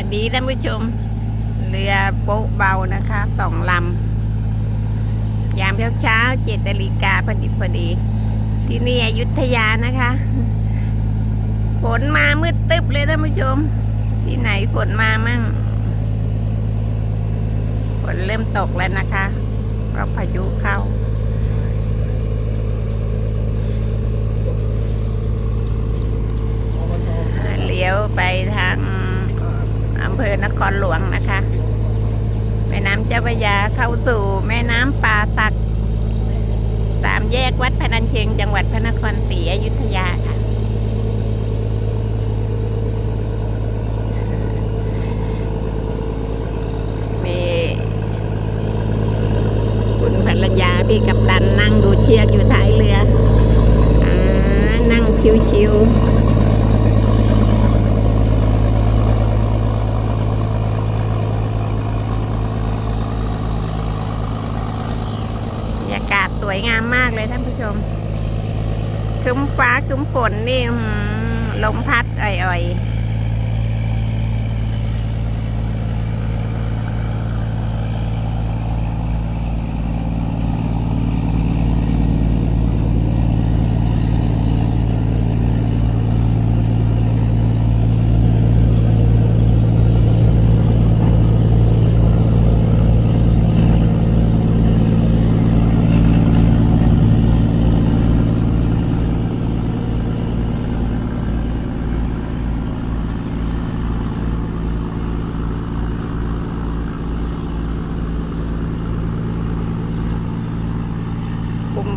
วัสดีท่านผู้ชม เรือโป๊ะเบานะคะสองลำยามเช้าเช้าเจ็ดนาฬิกาพอดีพอดี ที่นี่อยุธยานะคะฝนมามืดตึ๊บเลยท่านผู้ชม ที่ไหนฝนมามั่งฝนเริ่มตกแล้วนะคะเพราะพายุเข้า เลี้ยวไปทางอำเภอน ครหลวงนะคะ แม่น้ำเจ้าพระยาเข้าสู่แม่น้ำป่าสักสามแยกวัดพนัญเชิงจังหวัดพระนครศรีอยุธยาค่ะ มีคุณภรรยาพี่กับตันนั่งดูเชือกอยู่ท้ายเรืออานั่งชิวๆ บรรยากาศ สวยงามมากเลยท่านผู้ชมครึ้มฟ้าครึ้มฝนนี่ลมพัดอ่อยๆ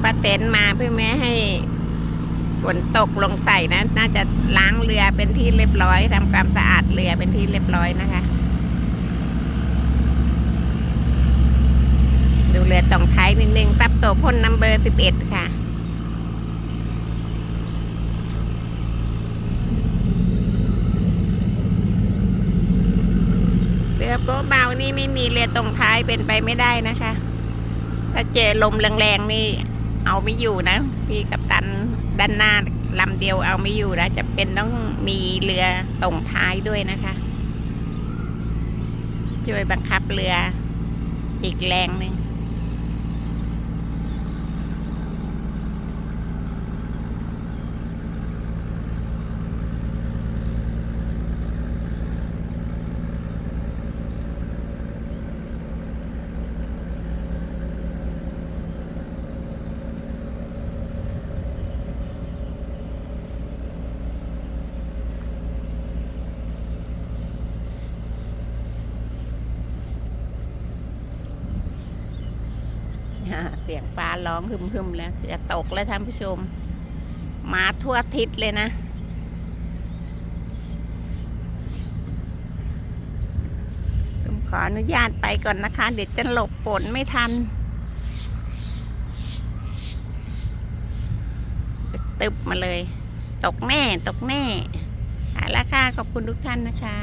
ป้าเต็นมาเพื่อไม่ให้ฝนตกลงใส่นะ น่าจะล้างเรือเป็นที่เรียบร้อยทำความสะอาดเรือเป็นที่เรียบร้อยนะคะ ดูเรือตองท้ายนิดนึงปั๊บโตพ่นนัมเบอร์สิบเอ็ดค่ะเรือโป๊ะเบานี่ไม่มีเรือตรงท้ายเป็นไปไม่ได้นะคะ ถ้าเจอลมแรงๆนี่ เอาไม่อยู่นะ พี่กับตันด้านหน้าลำเดียวเอาไม่อยู่นะจะเป็นต้องมีเรือตรงท้ายด้วยนะคะ ช่วยบังคับเรืออีกแรงหนึ่ง เสียงฟ้าร้องฮึมๆแล้ว จะตกแล้วท่านผู้ชม มาทั่วทิศเลยนะ ผมขออนุญาตไปก่อนนะคะ เดี๋ยวจะหลบฝนไม่ทัน ตึบมาเลย ตกแน่ ตกแน่เอาละค่ะ ขอบคุณทุกท่านนะคะ